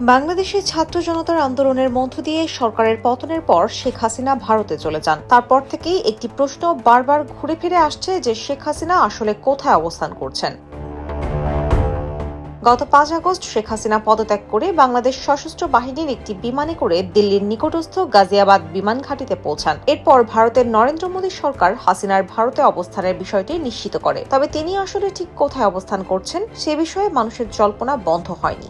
বাংলাদেশে ছাত্র জনতার আন্দোলনের মধ্য দিয়ে সরকারের পতনের পর শেখ হাসিনা ভারতে চলে যান। তারপর থেকেই একটি প্রশ্ন বারবার ঘুরে ফিরে আসছে যে শেখ হাসিনা আসলে কোথায় অবস্থান করছেন। গত পাঁচ আগস্ট শেখ হাসিনা পদত্যাগ করে বাংলাদেশ সশস্ত্র বাহিনীর একটি বিমানে করে দিল্লির নিকটস্থ গাজিয়াবাদ বিমান ঘাঁটিতে পৌঁছান। এরপর ভারতের নরেন্দ্র মোদী সরকার হাসিনার ভারতে অবস্থানের বিষয়টি নিশ্চিত করে। তবে তিনি আসলে ঠিক কোথায় অবস্থান করছেন সে বিষয়ে মানুষের জল্পনা বন্ধ হয়নি।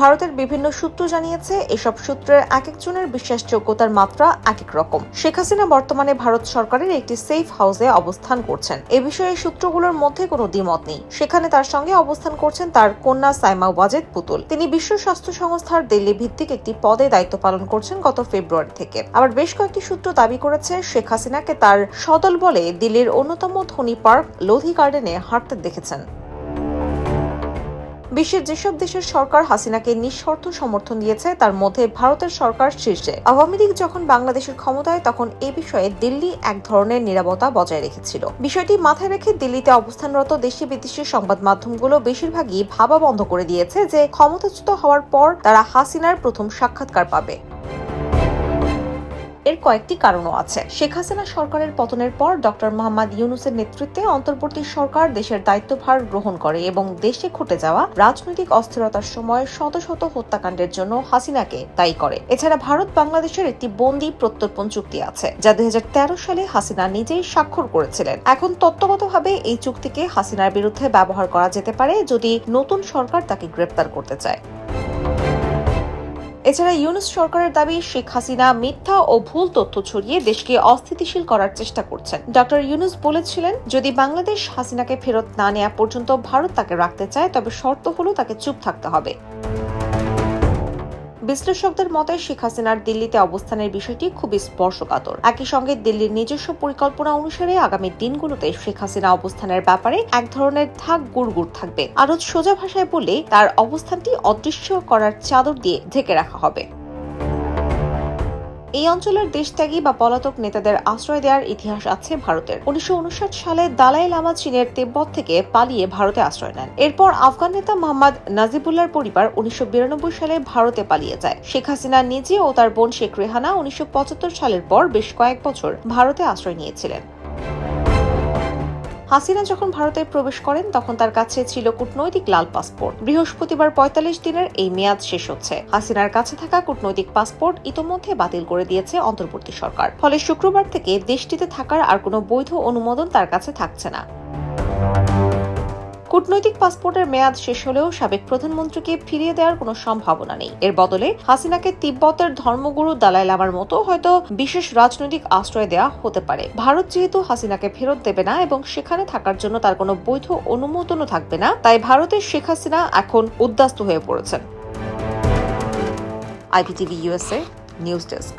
ভারতের বিভিন্ন সূত্র জানিয়েছে, এসব সূত্রের এক একজনের বিশ্বাসযোগ্যতার মাত্রা এক এক রকম। শেখ হাসিনা বর্তমানে ভারত সরকারের একটি সেফ হাউসে অবস্থান করছেন। এ বিষয়ে সূত্রগুলোর মধ্যে কোনো দ্বিমত নেই। সেখানে তার সঙ্গে অবস্থান করছেন তার কন্যা সাইমা ওয়াজেদ পুতুল। তিনি বিশ্ব স্বাস্থ্য সংস্থার দিল্লি ভিত্তিক একটি পদে দায়িত্ব পালন করছেন গত ফেব্রুয়ারি থেকে। আবার বেশ কয়েকটি সূত্র দাবি করেছে, শেখ হাসিনাকে তার সদল বলে দিল্লির অন্যতম ধনী পার্ক, লোধি গার্ডেনে হাঁটতে দেখেছেন। বিশ্বের যেসব দেশের সরকার হাসিনাকে নিঃশর্ত সমর্থন দিয়েছে, তার মধ্যে ভারতের সরকার শীর্ষে। আওয়ামী লীগ যখন বাংলাদেশের ক্ষমতায়, তখন এ বিষয়ে দিল্লি এক ধরনের নিরাপত্তা বজায় রেখেছিল। বিষয়টি মাথায় রেখে দিল্লিতে অবস্থানরত দেশি বিদেশি সংবাদ মাধ্যমগুলো বেশিরভাগই ভাবা বন্ধ করে দিয়েছে যে ক্ষমতাচ্যুত হওয়ার পর তারা হাসিনার প্রথম সাক্ষাৎকার পাবে। এর কয়েকটি কারণও আছে। শেখ হাসিনা সরকারের পতনের পর ডক্টর মোহাম্মদ ইউনুসের নেতৃত্বে অন্তর্বর্তী সরকার দেশের দায়িত্বভার গ্রহণ করে এবং দেশে ঘটে যাওয়া রাজনৈতিক অস্থিরতার সময় শত শত হত্যাকাণ্ডের জন্য হাসিনাকে দায়ী করে। এছাড়া ভারত বাংলাদেশের একটি বন্দি প্রত্যর্পণ চুক্তি আছে, যা দুই হাজার তেরো সালে হাসিনা নিজেই স্বাক্ষর করেছিলেন। এখন তত্ত্বগতভাবে এই চুক্তিকে হাসিনার বিরুদ্ধে ব্যবহার করা যেতে পারে যদি নতুন সরকার তাকে গ্রেপ্তার করতে চায়। এছাড়া ইউনুস সরকারের দাবি, শেখ হাসিনা মিথ্যা ও ভুল তথ্য ছড়িয়ে দেশকে অস্থিতিশীল করার চেষ্টা করছেন। ডক্টর ইউনুস বলেছিলেন, যদি বাংলাদেশ হাসিনাকে ফেরত না নেওয়া পর্যন্ত ভারত তাকে রাখতে চায়, তবে শর্ত হলো তাকে চুপ থাকতে হবে। বিশ্লেষকদের মতে শেখ হাসিনার দিল্লিতে অবস্থানের বিষয়টি খুবই স্পর্শকাতর। একই সঙ্গে দিল্লির নিজস্ব পরিকল্পনা অনুসারে আগামী দিনগুলোতে শেখ হাসিনা অবস্থানের ব্যাপারে এক ধরনের থাক গুড়গুড় থাকবে। আরও সোজা ভাষায় বলে তার অবস্থানটি অদৃশ্য করার চাদর দিয়ে ঢেকে রাখা হবে। এই অঞ্চলের দেশত্যাগী বা পলাতক নেতাদের আশ্রয় দেওয়ার ইতিহাস আছে ভারতের। উনিশশো উনষাট সালে দালাই লামা চীনের তিব্বত থেকে পালিয়ে ভারতে আশ্রয় নেন। এরপর আফগান নেতা মোহাম্মদ নাজিবুল্লার পরিবার উনিশশো বিরানব্বই সালে ভারতে পালিয়ে যায়। শেখ হাসিনা নিজে ও তার বোন শেখ রেহানা উনিশশো পঁচাত্তর সালের পর বেশ কয়েক বছর ভারতে আশ্রয় নিয়েছিলেন। হাসিনা যখন ভারতে প্রবেশ করেন, তখন তার কাছে ছিল কূটনৈতিক লাল পাসপোর্ট। বৃহস্পতিবার পঁয়তাল্লিশ দিনের এই মেয়াদ শেষ হচ্ছে। হাসিনার কাছে থাকা কূটনৈতিক পাসপোর্ট ইতোমধ্যে বাতিল করে দিয়েছে অন্তর্বর্তী সরকার। ফলে শুক্রবার থেকে দেশটিতে থাকার আর কোনো বৈধ অনুমোদন তার কাছে থাকছে না। কূটনৈতিক পাসপোর্টের মেয়াদ শেষ হলেও সাবেক প্রধানমন্ত্রীকে ফিরিয়ে দেওয়ার কোনো সম্ভাবনা নেই। এর বদলে হাসিনাকে তিব্বতের ধর্মগুরু দালাই লামার মতো হয়তো বিশেষ রাজনৈতিক আশ্রয় দেওয়া হতে পারে। ভারত যেহেতু হাসিনাকে ফেরত দেবে না এবং সেখানে থাকার জন্য তার কোনো বৈধ অনুমোদনও থাকবে না, তাই ভারতের শেখ হাসিনা এখন উদ্বাস্ত হয়ে পড়েছেন। IPTV USA news desk.